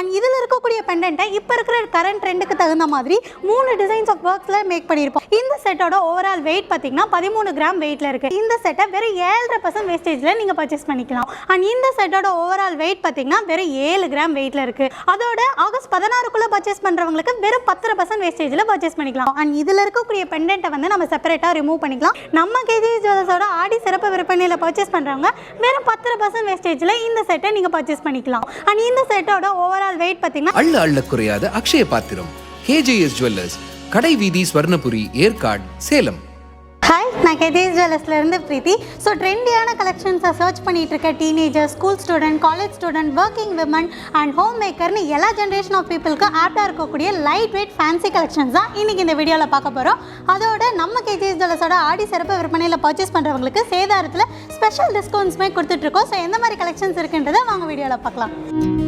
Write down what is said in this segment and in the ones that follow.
And இதில் இருக்கக்கூடிய பெண்டன்ட்டை இப்போ இருக்கிற கரண்ட் ட்ரெண்டுக்கு தகுந்த மாதிரி மூணு டிசைன்ஸ் ஆஃப் ஒர்க்ஸில் மேக் பண்ணியிருப்போம் இந்த செட்டோட ஓவரால் வெயிட் பார்த்தீங்கன்னா பதிமூணு கிராம் வெயிட்டில் இருக்குது இந்த செட்டை வெறும் ஏழரை பர்சன்ட் வேஸ்டேஜில் நீங்கள் பர்ச்சேஸ் பண்ணிக்கலாம். அண்ட் இந்த செட்டோட ஓவரால் வெயிட் பார்த்தீங்கன்னா வெறும் ஏழு கிராம் வெயிட்டில் இருக்குது அதோட ஆகஸ்ட் பதினாறுக்குள்ளே பர்ச்சேஸ் பண்ணுறவங்களுக்கு வெறும் பத்தரை பர்சன்ட் வேஸ்டேஜில் பர்ச்சேஸ் பண்ணிக்கலாம். அண்ட் இதில் இருக்கக்கூடிய பெண்டன்ட்டை வந்து நம்ம செப்பரேட்டாக ரிமூவ் பண்ணிக்கலாம். நம்ம கேஜி ஜுவல்ஸோட ஆடி சிறப்பு விற்பனையில் பர்ச்சேஸ் பண்ணுறவங்க வெறும் பத்தரை பர்சன்ட் வேஸ்டேஜில் இந்த செட்டை நீங்கள் பர்ச்சேஸ் பண்ணிக்கலாம். அண்ட் இந்த செட்டோட ஓவரால் வெயிட் பார்த்தீங்கன்னா அள்ள அள்ள குறையாத அக்ஷய பாத்திரம் கேஜேஎஸ் ஜுவல்லர்ஸ் கடை வீதி ஸ்வர்ணபுரி ஏற்காடு சேலம். ஹாய் நான் கெதேஸ் ஜுவல்லர்ஸ்லேருந்து பிரீத்தி. ஸோ ட்ரெண்டியான கலெக்ஷன்ஸை சர்ச் பண்ணிட்டு இருக்க teenager school student college student working women and home மேக்கர்னு எல்லா ஜென்ரேஷன் ஆஃப் பீப்புளுக்கு ஆப்டாக இருக்கக்கூடிய லைட் வெயிட் ஃபேன்சி கலெக்ஷன்ஸ் தான் இன்றைக்கி இந்த வீடியோவில் பார்க்க போகிறோம் அதோட நம்ம கேஜிஎஸ் ஜுவல்லர்ஸோட ஆடி சிறப்பு விற்பனையில் பர்ச்சேஸ் பண்ணுறவங்களுக்கு சேதாரத்தில் ஸ்பெஷல் டிஸ்கவுண்ட்ஸுமே கொடுத்துட்ருக்கோம் ஸோ எந்த மாதிரி கலெக்ஷன்ஸ் இருக்குன்றதை வாங்க வீடியோவில் பார்க்கலாம்.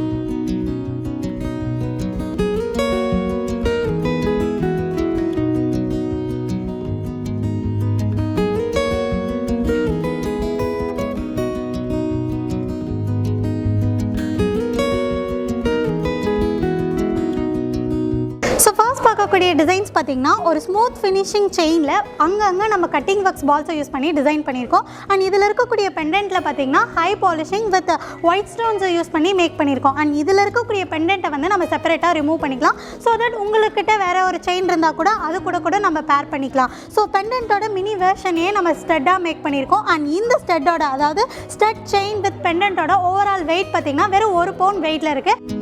டிசைன்ஸ் பார்த்தீங்கன்னா ஒரு ஸ்மூத் ஃபினிஷிங் செயினில் அங்கங்கே நம்ம கட்டிங் ஒர்க்ஸ் பால்ஸை யூஸ் பண்ணி டிசைன் பண்ணியிருக்கோம். அண்ட் இதில் இருக்கக்கூடிய பெண்டென்ட்டில் பார்த்தீங்கன்னா ஹை பாலிஷிங் வித் ஒயிட் ஸ்டோன்ஸை யூஸ் பண்ணி மேக் பண்ணியிருக்கோம். அண்ட் இதில் இருக்கக்கூடிய பெண்டென்ட்டை வந்து நம்ம செப்பரேட்டாக ரிமூவ் பண்ணிக்கலாம். ஸோ தட் உங்கள்கிட்ட வேறு ஒரு செயின் இருந்தால் கூட அது கூட கூட நம்ம பேர் பண்ணிக்கலாம். ஸோ பெண்டென்ட்டோட மினி வேர்ஷனையே நம்ம ஸ்டெட்டாக மேக் பண்ணியிருக்கோம். அண்ட் இந்த ஸ்டெட்டோட அதாவது ஸ்டெட் செயின் வித் பெண்டென்ட்டோட ஓவரால் வெயிட் பார்த்தீங்கன்னா வெறும் ஒரு பவுண்ட் வெயிட்டில் இருக்குது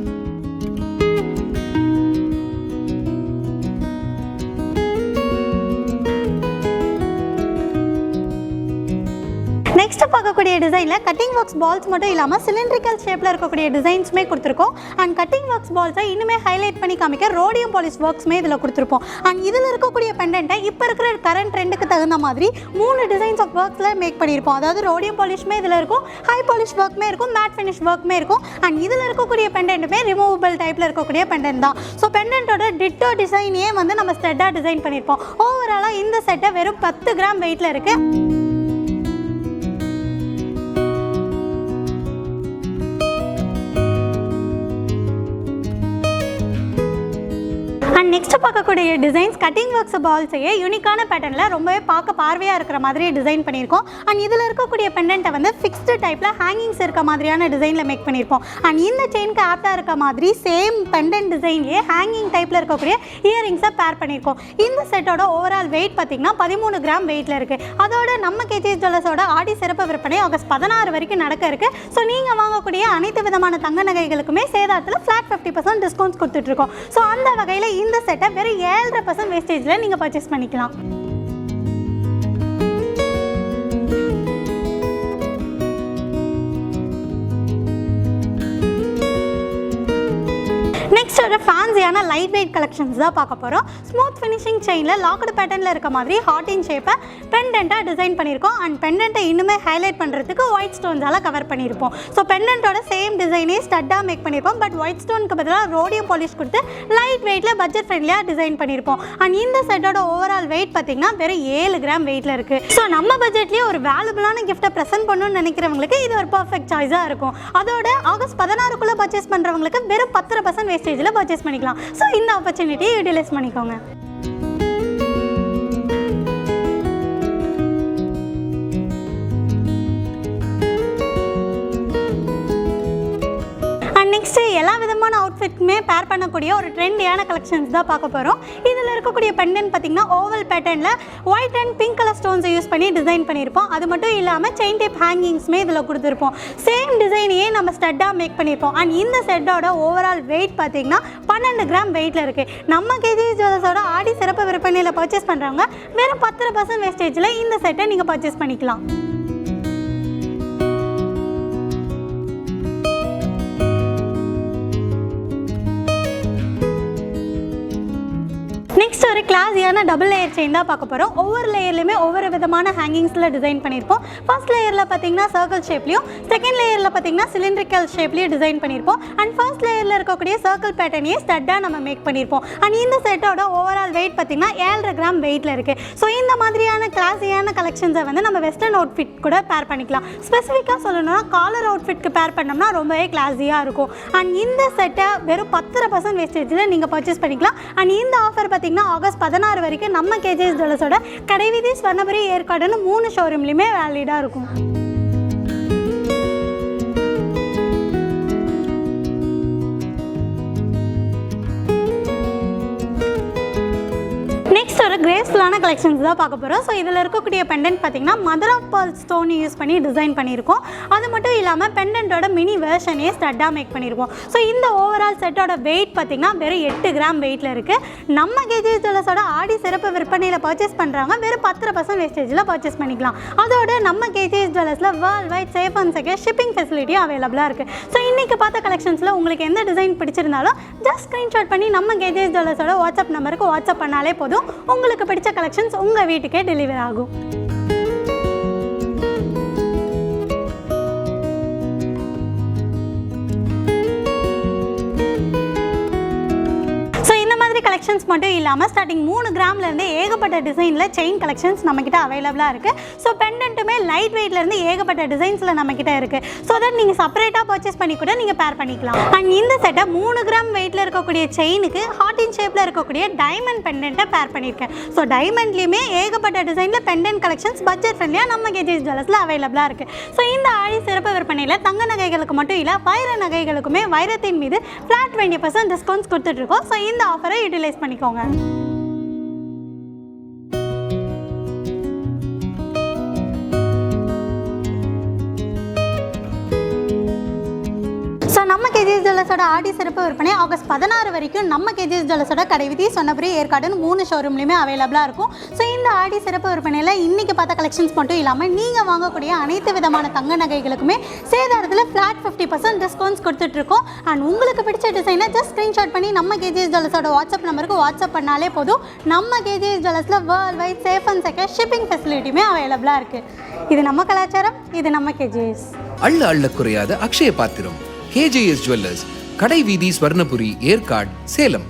நெக்ஸ்ட் பார்க்கக்கூடிய டிசைனில் கட்டிங் ஒர்க்ஸ் பால்ஸ் மட்டும் இல்லாமல் சிலிண்ட்ரிக்கல் ஷேப்பில் இருக்கக்கூடிய டிசைன்ஸுமே கொடுத்துருக்கோம். அண்ட் கட்டிங் ஒர்க்ஸ் பால்ஸை இன்னுமே ஹைலைட் பண்ணி காமிக்க ரோடியம் பாலிஷ் ஒர்க்ஸுமே இதில் கொடுத்துருப்போம். அண்ட் இதில் இருக்கக்கூடிய பெண்டென்ட்டை இப்போ இருக்கிற கரண்ட் ட்ரெண்டுக்கு தகுந்த மாதிரி மூணு டிசைன்ஸ் ஆஃப் ஒர்க்ஸில் மேக் பண்ணியிருப்போம். அதாவது ரோடியம் பாலிஷ்மே இதில் இருக்கும் ஹை பாலிஷ் ஒர்க்குமே இருக்கும் மேட் ஃபினிஷ் ஒர்க்குமே இருக்கும். அண்ட் இதில் இருக்கக்கூடிய பெண்டென்ட்டுமே ரிமூவபிள் டைப்பில் இருக்கக்கூடிய பெண்டன்ட் தான். ஸோ பெண்டென்ட்டோட டிட்டோ டிசைனையே வந்து நம்ம ஸ்டெட்டாக டிசைன் பண்ணியிருப்போம். ஓவராலாக இந்த செட்டை வெறும் பத்து கிராம் வெயிட்டில் இருக்குது அண்ட் நெக்ஸ்ட் பார்க்கக்கூடிய டிசைன்ஸ் கட்டிங் ஒர்க்ஸ் பால்ஸையே யூனிக்கான பேட்டர்னில் ரொம்பவே பார்க்க பார்வையாக இருக்கிற மாதிரி டிசைன் பண்ணியிருக்கோம். அண்ட் இதில் இருக்கக்கூடிய பெண்டன்ட்டை வந்து ஃபிக்ஸ்டு டைப்பில் ஹேங்கிங்ஸ் இருக்க மாதிரியான டிசைனில் மேக் பண்ணியிருப்போம். அண்ட் இந்த செயினுக்கு ஆப்டாக இருக்க மாதிரி சேம் பெண்டன்ட் டிசைன்லேயே ஹேங்கிங் டைப்பில் இருக்கக்கூடிய இயரிங்ஸை பேர் பண்ணியிருக்கோம். இந்த செட்டோட ஓவரால் வெயிட் பார்த்தீங்கன்னா பதிமூணு கிராம் வெயிட்டில் இருக்குது அதோட நம்ம கேஜி ஜுவல்லர்ஸோட ஆடி சிறப்பு விற்பனை ஆகஸ்ட் பதினாறு வரைக்கும் நடக்க இருக்குது ஸோ நீங்கள் வாங்கக்கூடிய அனைத்து விதமான தங்க நகைகளுக்குமே சேதாரத்தில் ஃப்ளாட் ஃபிஃப்டி பர்சன்ட் டிஸ்கவுண்ட்ஸ் கொடுத்துட்ருக்கோம் ஸோ அந்த வகையில் இந்த செட்டை வெறும் ஏழரை பர்சன்ட் வேஸ்டேஜில் நீங்கள் பர்ச்சேஸ் பண்ணிக்கலாம். நெக்ஸ்ட் ஃபேன்சியான லைட் வெயிட் கலெக்ஷன்ஸ் தான் பார்க்க போகிறோம் ஸ்மூத் ஃபினிஷிங் செயினில் லாக்டு பேட்டர்னில் இருக்க மாதிரி ஹார்டின் ஷேப்பை பெண்டண்ட்டாக டிசைன் பண்ணியிருக்கோம். அண்ட் பெண்டண்ட்டை இன்னுமே ஹைலைட் பண்ணுறதுக்கு ஒயிட் ஸ்டோன்ஸால் கவர் பண்ணியிருப்போம். ஸோ பெண்டென்ட்டோட சேம் டிசைனே ஸ்டட்டாக மேக் பண்ணியிருப்போம். பட் ஒயிட் ஸ்டோனுக்கு பதிலாக ரோடியம் பாலிஷ் கொடுத்து லைட் வெயிட்டில் பட்ஜெட் ஃப்ரெண்ட்லியாக டிசைன் பண்ணியிருப்போம். அண்ட் இந்த செட்டோட ஓவரால் வெயிட் பார்த்தீங்கன்னா வெறும் ஏழு கிராம் வெயிட்டில் இருக்குது ஸோ நம்ம பட்ஜெட்லேயே ஒரு வேலுபிளான கிஃப்ட்டை ப்ரெசென்ட் பண்ணணும்னு நினைக்கிறவங்களுக்கு இது ஒரு பர்ஃபெக்ட் சாய்ஸாக இருக்கும். அதோட ஆகஸ்ட் பதினாறுக்குள்ளே பர்ச்சேஸ் பண்ணுறவங்களுக்கு வெறும் பத்தரை பர்சன்ட் வேஸ்டேஜில் பர்ச்சேஸ் பண்ணிக்கலாம். ஸோ இந்த ஆப்பர்ச்சுனிட்டியை யூட்டிலைஸ் பண்ணிக்கோங்க. அண்ட் நெக்ஸ்ட்டு அவுட்ஃபிட்க்குமே பேர் பண்ணக்கூடிய ஒரு ட்ரெண்டியான கலெக்ஷன்ஸ் தான் பார்க்க போகிறோம் இதில் இருக்கக்கூடிய பெண்டன் பார்த்தீங்கன்னா ஓவல் பேட்டர்னில் ஒயிட் அண்ட் பிங்க் கலர் ஸ்டோன்ஸை யூஸ் பண்ணி டிசைன் பண்ணியிருப்போம். அது மட்டும் இல்லாமல் செயின் டைப் ஹேங்கிங்ஸுமே இதில் கொடுத்துருப்போம். சேம் டிசைனையே நம்ம ஸ்டெட்டாக மேக் பண்ணியிருப்போம். அண்ட் இந்த செட்டோட ஓவரால் வெயிட் பார்த்தீங்கன்னா பன்னெண்டு கிராம் வெயிட்டில் இருக்குது நம்ம கேஜி ஜுவல்ஸோட ஆடி சிறப்பு விற்பனையில் பர்ச்சேஸ் பண்ணுறவங்க வெறும் பத்தரை பர்சன்ட் வேஸ்டேஜில் இந்த செட்டை நீங்கள் பர்ச்சேஸ் பண்ணிக்கலாம். நெக்ஸ்ட் ஒரு கிளாஸியான டபுள் லேயர் செயின் தான் பார்க்க போகிறோம் ஒவ்வொரு லேயர்லையுமே ஒவ்வொரு விதமான ஹேங்கிங்ஸில் டிசைன் பண்ணியிருப்போம் ஃபர்ஸ்ட் லேயரில் பார்த்தீங்கன்னா சர்க்கிள் ஷேப்லையும் செகண்ட் லேயரில் பார்த்தீங்கன்னா சிலிண்ட்ரிக்கல் ஷேப்லையும் டிசைன் பண்ணியிருப்போம் அண்ட் ஃபர்ஸ்ட் லேயரில் இருக்கக்கூடிய சர்க்கிள் பேட்டர்னையே ஸ்டட்டாக நம்ம மேக் பண்ணியிருப்போம் அண்ட் இந்த செட்டோட ஓவரால் வெயிட் பார்த்தீங்கன்னா ஏழரை கிராம் வெயிட்டில் இருக்குது ஸோ இந்த மாதிரியான கிளாஸியான கலெக்ஷன்ஸை வந்து நம்ம வெஸ்டர்ன் அவுட்ஃபிட் கூட பேர் பண்ணிக்கலாம். ஸ்பெசிஃபிக்காக சொல்லணும்னா காலர் அவுட்ஃபிட்க்கு பேர் பண்ணோம்னா ரொம்பவே கிளாஸியாக இருக்கும். அண்ட் இந்த செட்டை வெறும் பத்தரை பர்சன்ட் வேஸ்டேஜில் நீங்கள் பர்ச்சேஸ் பண்ணிக்கலாம். அண்ட் இந்த ஆஃபர் பார்த்தீங்கன்னா ஆகஸ்ட் பதினாறு வரைக்கும் நம்ம கேஜிஎஸ் ஜுவல்லர்ஸோட கடைவீதி ஸ்வர்ணபுரி ஏற்காடுன்னு மூணு ஷோரூம்லையுமே வேலிடாக இருக்கும். ஒரு கிரேஸ்ஃபுல்லான கலெக்ஷன்ஸ் தான் பார்க்க போகிறோம் ஸோ இதில் இருக்கக்கூடிய பெண்டன்ட் பார்த்தீங்கன்னா mother of pearl stone use பண்ணி டிசைன் பண்ணியிருக்கோம். அது மட்டும் இல்லாமல் பெண்டன்ட்டோட மினி வேர்ஷனே ஸ்டட்டாக மேக் பண்ணியிருக்கோம். ஸோ இந்த ஓவரால் செட்டோட வெயிட் பார்த்தீங்கன்னா வெறும் எட்டு கிராம் வெயிட்டில் இருக்குது நம்ம கேஜிஎஸ் ஜுவல்லர்ஸோட ஆடி சிறப்பு விற்பனையில் பர்ச்சேஸ் பண்ணுறாங்க வெறும் பத்தரை பர்சன்ட் வேஸ்டேஜில் பர்ச்சேஸ் பண்ணிக்கலாம். அதோட நம்ம KGs ஜுவல்லர்ஸில் worldwide safe and second shipping ஃபெசிலிட்டியும் அவைலபிளாக இருக்குது ஸோ இன்றைக்கி பார்த்த கலெக்ஷன்ஸில் உங்களுக்கு எந்த டிசைன் பிடிச்சிருந்தாலும் ஜஸ்ட் ஸ்க்ரீன்ஷாட் பண்ணி நம்ம கேஜிஎஸ் ஜுவல்லர்ஸோட வாட்ஸ்அப் நம்பருக்கு வாட்ஸ்அப் பண்ணாலே போதும். உங்களுக்கு பிடிச்ச கலெக்ஷன்ஸ் உங்கள் வீட்டுக்கே டெலிவர் ஆகும். மட்டும் இல்லாமல் ஸ்டார்டிங் மூணு கிராம்லேருந்து ஏகப்பட்ட டிசைனில் செயின் கலெக்ஷன்ஸ் நம்மக்கிட்ட அவைலபிளாக இருக்குது ஸோ பெண்டன்ட்டுமே லைட் வெயிட்லேருந்து ஏகப்பட்ட டிசைன்ஸில் நம்மக்கிட்ட இருக்குது ஸோ தட் நீங்கள் செப்பரேட்டாக பர்ச்சேஸ் பண்ணி கூட நீங்கள் பேர் பண்ணிக்கலாம். அண்ட் இந்த செட்டை மூணு கிராம் வெயிட்டில் இருக்கக்கூடிய செயினுக்கு ஹார்ட் இன் ஷேப்பில் இருக்கக்கூடிய டைமண்ட் பெண்டன்ட்டை பேர் பண்ணியிருக்கேன். ஸோ டைமண்ட்லேயுமே ஏகப்பட்ட டிசைனில் பெண்டன்ட் கலெக்ஷன்ஸ் பட்ஜெட் ஃப்ரெண்ட்லியாக நம்ம கேஜிஎஸ் ஜுவல்ஸில் அவைலபிளாக இருக்குது ஸோ இந்த ஆடி சிறப்பு விற்பனையில் தங்க நகைகளுக்கு மட்டும் இல்லை வைர நகைகளுக்குமே வைரத்தின் மீது ஃப்ளாட் டுவெண்ட்டி பர்சன்ட் டிஸ்கவுண்ட்ஸ் கொடுத்துட்ருக்கோம் ஸோ இந்த ஆஃபரை யூட்டிலைஸ் பண்ணிக்கோங்க ஸோ ஜுவல்லர்ஸோட ஆடி சிறப்பு விற்பனை ஆகஸ்ட் பதினாறு வரைக்கும் நம்ம கேஜிஎஸ் ஜுவல்லர்ஸோட கடைவிதி சொன்னபடி ஏற்காடுன்னு மூணு ஷோரூம்லையுமே அவைலபிளாக இருக்கும். ஸோ இந்த ஆடி சிறப்பு விற்பனையில் இன்றைக்கி பார்த்த கலெக்ஷன்ஸ் மட்டும் இல்லாமல் நீங்கள் வாங்கக்கூடிய அனைத்து விதமான தங்க நகைகளுக்குமே சேதாரத்தில் ஃப்ளாட் ஃபிஃப்டி பர்சன்ட் டிஸ்கவுண்ட்ஸ் கொடுத்துட்ருக்கோம். அண்ட் உங்களுக்கு பிடிச்ச டிசைனை ஜஸ்ட் ஸ்க்ரீன்ஷாட் பண்ணி நம்ம கேஜிஎஸ் ஜுவல்லர்ஸோட வாட்ஸ்அப் நம்பருக்கு வாட்ஸ்அப் பண்ணாலே போதும். நம்ம KGs ஜுவல்லர்ஸில் worldwide safe and second shipping ஃபெசிலிட்டியுமே அவைலபிளாக இருக்குது இது நம்ம கலாச்சாரம் இது நம்ம கேஜிஎஸ். அள்ள அள்ள குறையாத அக்ஷய பாத்திரம். கேஜேஎஸ் ஜுவல்லர்ஸ் கடைவீதி ஸ்வர்ணபுரி ஏற்காடு சேலம்.